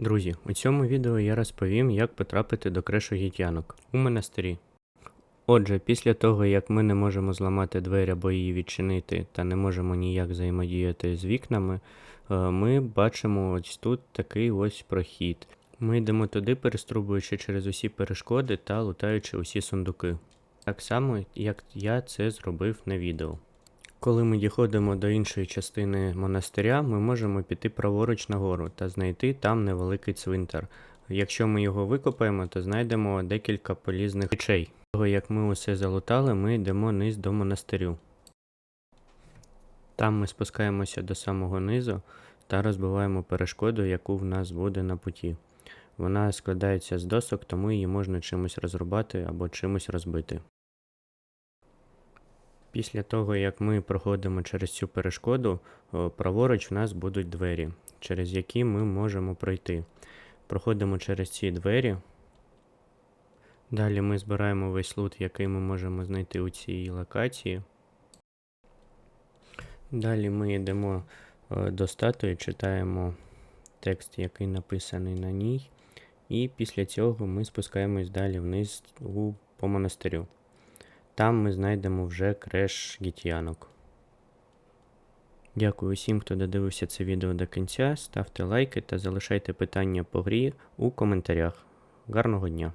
Друзі, у цьому відео я розповім, як потрапити до крешу гітянок у монастирі. Отже, після того, як ми не можемо зламати двері або її відчинити та не можемо ніяк взаємодіяти з вікнами, е, ми бачимо ось тут такий ось прохід. Ми йдемо туди, переструбуючи через усі перешкоди та лутаючи усі сундуки. Так само, як я це зробив на відео. Коли ми діходимо до іншої частини монастиря, ми можемо піти праворуч нагору та знайти там невеликий цвинтар. Якщо ми його викопаємо, то знайдемо декілька полізних речей. Того, як ми усе залутали, ми йдемо низ до монастирю. Там ми спускаємося до самого низу та розбиваємо перешкоду, яку в нас буде на путі. Вона складається з досок, тому її можна чимось розрубати або чимось розбити. Після того, як ми проходимо через цю перешкоду, праворуч в нас будуть двері, через які ми можемо пройти. Проходимо через ці двері. Далі ми збираємо весь лут, який ми можемо знайти у цій локації. Далі ми йдемо до статуї, читаємо текст, який написаний на ній. І після цього ми спускаємось далі вниз у, по монастирю. Там ми знайдемо вже креш гітянок. Дякую усім, хто додивився це відео до кінця. Ставте лайки та залишайте питання по грі у коментарях. Гарного дня!